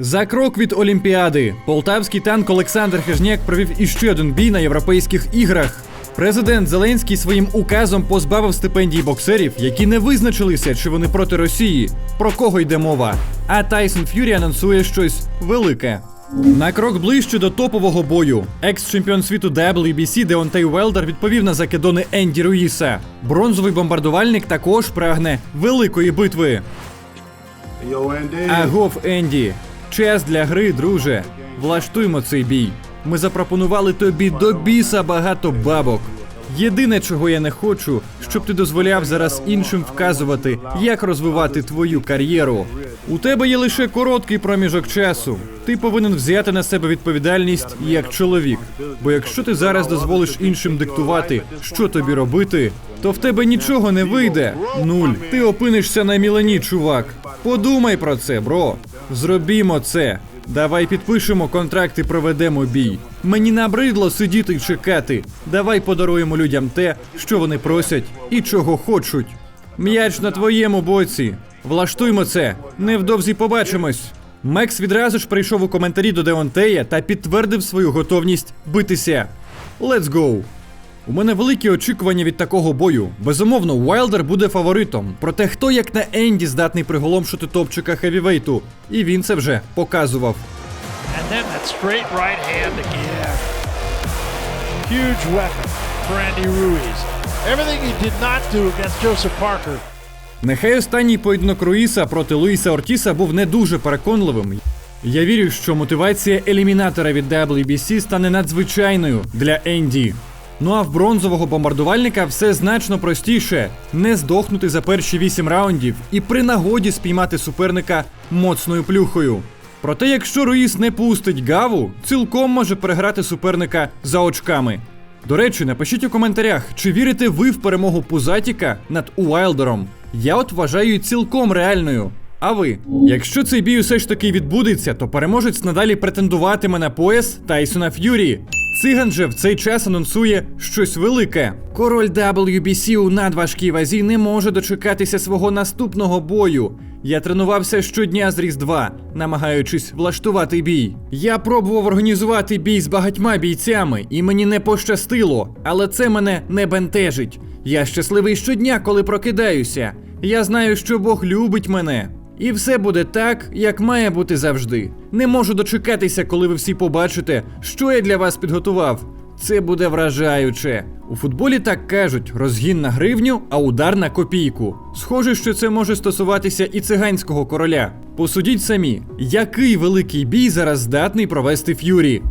За крок від Олімпіади полтавський танк Олександр Хижняк провів іще один бій на європейських іграх. Президент Зеленський своїм указом позбавив стипендій боксерів, які не визначилися, чи вони проти Росії. Про кого йде мова? А Тайсон Ф'юрі анонсує щось велике. На крок ближче до топового бою. Екс-чемпіон світу WBC Деонтей Велдер відповів на закидони Енді Руїса. Бронзовий бомбардувальник також прагне великої битви. Агов Енді. Час для гри, друже. Влаштуймо цей бій. Ми запропонували тобі до біса багато бабок. Єдине, чого я не хочу, щоб ти дозволяв зараз іншим вказувати, як розвивати твою кар'єру. У тебе є лише короткий проміжок часу. Ти повинен взяти на себе відповідальність як чоловік. Бо якщо ти зараз дозволиш іншим диктувати, що тобі робити, то в тебе нічого не вийде. Нуль. Ти опинишся на мілені, чувак. Подумай про це, бро. Зробімо це. Давай підпишемо контракт і проведемо бій. Мені набридло сидіти й чекати. Давай подаруємо людям те, що вони просять і чого хочуть. М'яч на твоєму боці. Влаштуймо це. Невдовзі побачимось. Мекс відразу ж прийшов у коментарі до Деонтея та підтвердив свою готовність битися. Let's go! У мене великі очікування від такого бою. Безумовно, Уайлдер буде фаворитом. Проте хто як на Енді здатний приголомшити топчика хевівейту. І він це вже показував. And then that straight right hand again. Huge weapon for Andy Ruiz. Everything he did not do against Joseph Parker. Нехай останній поєдинок Руїса проти Луїса Ортіса був не дуже переконливим. Я вірю, що мотивація елімінатора від WBC стане надзвичайною для Енді. Ну а в бронзового бомбардувальника все значно простіше не здохнути за перші вісім раундів і при нагоді спіймати суперника моцною плюхою. Проте, якщо Руїс не пустить гаву, цілком може переграти суперника за очками. До речі, напишіть у коментарях, чи вірите ви в перемогу Пузатіка над Уайлдером. Я от вважаю цілком реальною. А ви? Якщо цей бій усе ж таки відбудеться, то переможець надалі претендуватиме на пояс Тайсона Ф'юрі. Циган же в цей час анонсує щось велике. Король WBC у надважкій вазі не може дочекатися свого наступного бою. Я тренувався щодня з Різдва, намагаючись влаштувати бій. Я пробував організувати бій з багатьма бійцями, і мені не пощастило, але це мене не бентежить. Я щасливий щодня, коли прокидаюся. Я знаю, що Бог любить мене. І все буде так, як має бути завжди. Не можу дочекатися, коли ви всі побачите, що я для вас підготував. Це буде вражаюче. У футболі так кажуть: розгін на гривню, а удар на копійку. Схоже, що це може стосуватися і циганського короля. Посудіть самі, який великий бій зараз здатний провести Ф'юрі.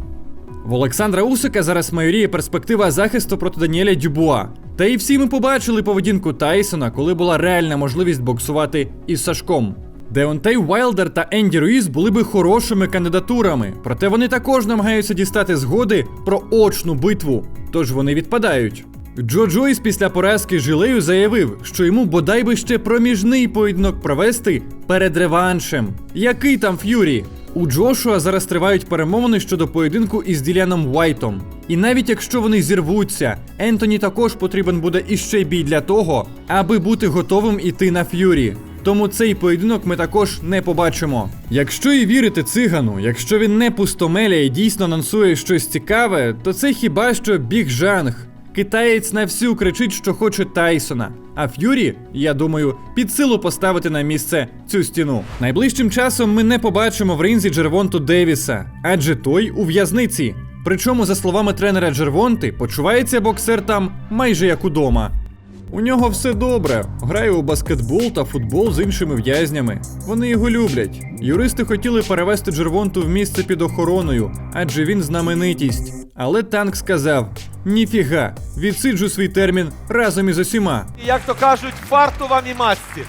В Олександра Усика зараз майоріє перспектива захисту проти Даніеля Дюбуа. Та і всі ми побачили поведінку Тайсона, коли була реальна можливість боксувати із Сашком. Деонтей Уайлдер та Енді Руїс були би хорошими кандидатурами, проте вони також намагаються дістати згоди про очну битву, тож вони відпадають. Джо Джойс після поразки Жилею заявив, що йому бодай би ще проміжний поєдинок провести перед реваншем. Який там Ф'юрі? У Джошуа зараз тривають перемовини щодо поєдинку із Діляном Уайтом. І навіть якщо вони зірвуться, Ентоні також потрібен буде іще бій для того, аби бути готовим іти на Ф'юрі. Тому цей поєдинок ми також не побачимо. Якщо і вірити цигану, якщо він не пустомеля і дійсно анонсує щось цікаве, то це хіба що біг жанг. Китаєць на всю кричить, що хоче Тайсона. А Ф'юрі, я думаю, під силу поставити на місце цю стіну. Найближчим часом ми не побачимо в ринзі Джервонту Девіса, адже той у в'язниці. Причому, за словами тренера Джервонти, почувається боксер там майже як удома. У нього все добре. Грає у баскетбол та футбол з іншими в'язнями. Вони його люблять. Юристи хотіли перевести Джервонту в місце під охороною, адже він знаменитість. Але танк сказав: ніфіга, відсиджу свій термін разом із усіма. як то кажуть, фарту вам і масці.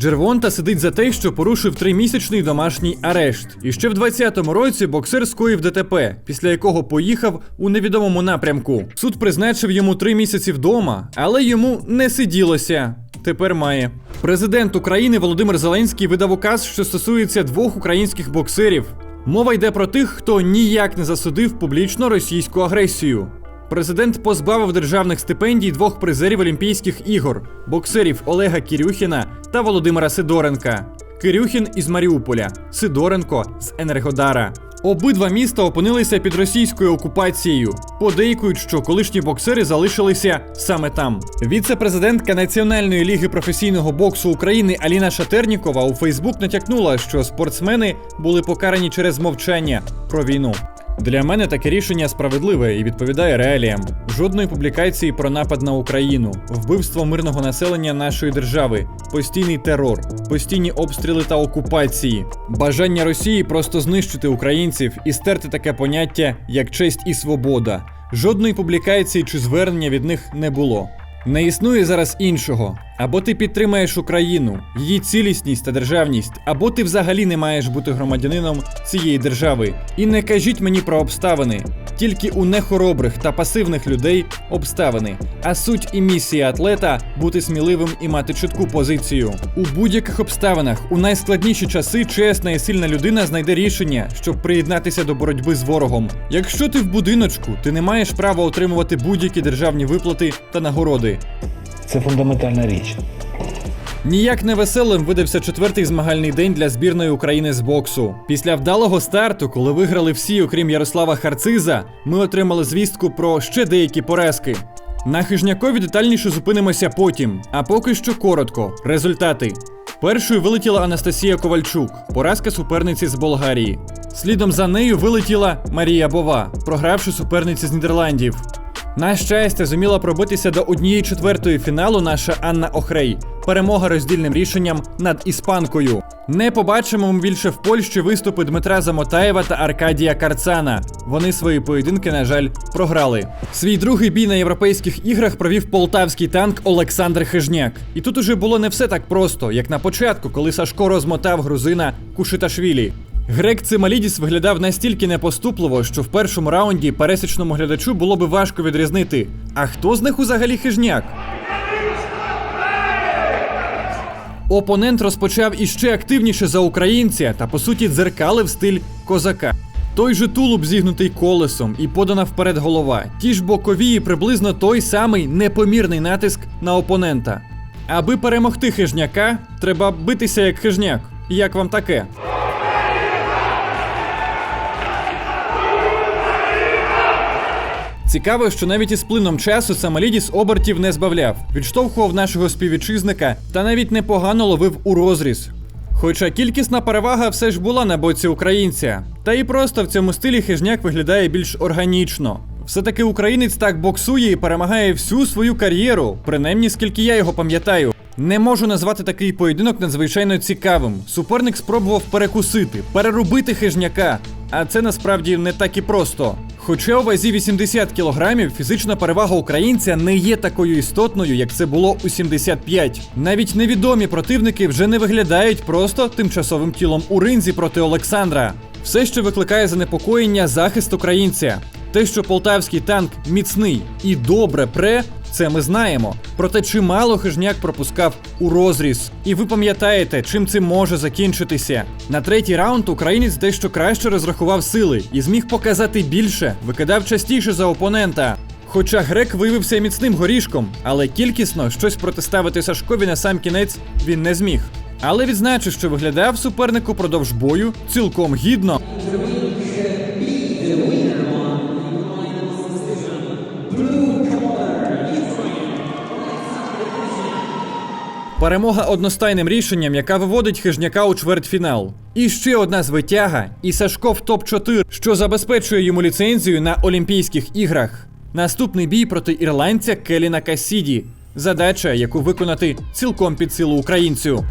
Джервонта сидить за те, що порушив тримісячний домашній арешт. І ще в 20-му році боксер скоїв ДТП, після якого поїхав у невідомому напрямку. Суд призначив йому три місяці вдома, але йому не сиділося. Тепер має. Президент України Володимир Зеленський видав указ, що стосується двох українських боксерів. Мова йде про тих, хто ніяк не засудив публічно російську агресію. Президент позбавив державних стипендій двох призерів Олімпійських ігор боксерів Олега Кірюхіна та Володимира Сидоренка. Кирюхін із Маріуполя, Сидоренко з Енергодара. Обидва міста опинилися під російською окупацією. Подейкують, що колишні боксери залишилися саме там. Віце-президентка Національної ліги професійного боксу України Аліна Шатернікова у Фейсбук натякнула, що спортсмени були покарані через мовчання про війну. Для мене таке рішення справедливе і відповідає реаліям. Жодної публікації про напад на Україну, вбивство мирного населення нашої держави, постійний терор, постійні обстріли та окупації, бажання Росії просто знищити українців і стерти таке поняття як честь і свобода. Жодної публікації чи звернення від них не було. Не існує зараз іншого. Або ти підтримаєш Україну, її цілісність та державність, або ти взагалі не маєш бути громадянином цієї держави. І не кажіть мені про обставини. Тільки у нехоробрих та пасивних людей обставини. А суть і місія атлета бути сміливим і мати чітку позицію. У будь-яких обставинах, у найскладніші часи, чесна і сильна людина знайде рішення, щоб приєднатися до боротьби з ворогом. Якщо ти в будиночку, ти не маєш права отримувати будь-які державні виплати та нагороди. Це фундаментальна річ. Ніяк не веселим видався четвертий змагальний день для збірної України з боксу. Після вдалого старту, коли виграли всі, окрім Ярослава Харциза, ми отримали звістку про ще деякі поразки. На хижнякові детальніше зупинимося потім, а поки що коротко. Результати. Першою вилетіла Анастасія Ковальчук, поразка суперниці з Болгарії. Слідом за нею вилетіла Марія Бова, програвши суперниці з Нідерландів. На щастя, зуміла пробитися до однієї четвертої фіналу наша Анна Охрей. Перемога роздільним рішенням над іспанкою. Не побачимо ми більше в Польщі виступи Дмитра Замотаєва та Аркадія Карцана. Вони свої поєдинки, на жаль, програли. Свій другий бій на європейських іграх провів полтавський танк Олександр Хижняк. І тут уже було не все так просто, як на початку, коли Сашко розмотав грузина Кушиташвілі. Грек Цималідіс виглядав настільки непоступливо, що в першому раунді пересічному глядачу було би важко відрізнити. А хто з них узагалі хижняк? Опонент розпочав іще активніше за українця та по суті дзеркалив стиль козака. Той же тулуб зігнутий колесом і подана вперед голова. Ті ж бокові і приблизно той самий непомірний натиск на опонента. Аби перемогти хижняка, треба битися як хижняк. Як вам таке? Цікаво, що навіть із плином часу Самалідіс обертів не збавляв, відштовхував нашого співвітчизника та навіть непогано ловив у розріз. Хоча кількісна перевага все ж була на боці українця, та і просто в цьому стилі хижняк виглядає більш органічно. Все-таки українець так боксує і перемагає всю свою кар'єру, принаймні скільки я його пам'ятаю. Не можу назвати такий поєдинок надзвичайно цікавим. Суперник спробував перекусити, переробити хижняка, а це насправді не так і просто. Хоча у вазі 80 кілограмів фізична перевага українця не є такою істотною, як це було у 75. Навіть невідомі противники вже не виглядають просто тимчасовим тілом у ринзі проти Олександра. Все, що викликає занепокоєння, захист українця. Те, що полтавський танк міцний і добре пре, це ми знаємо. Проте чимало хижняк пропускав у розріз. І ви пам'ятаєте, чим це може закінчитися. На третій раунд українець дещо краще розрахував сили і зміг показати більше, викидав частіше за опонента. Хоча грек виявився міцним горішком, але кількісно щось протиставити Сашкові на сам кінець він не зміг. Але відзначу, що виглядав суперник упродовж бою цілком гідно. Перемога одностайним рішенням, яка виводить хижняка у чвертьфінал. І ще одна звитяга, і Сашко в топ-4, що забезпечує йому ліцензію на Олімпійських іграх. Наступний бій проти ірландця Келіна Касіді. Задача, яку виконати цілком під силу українцю.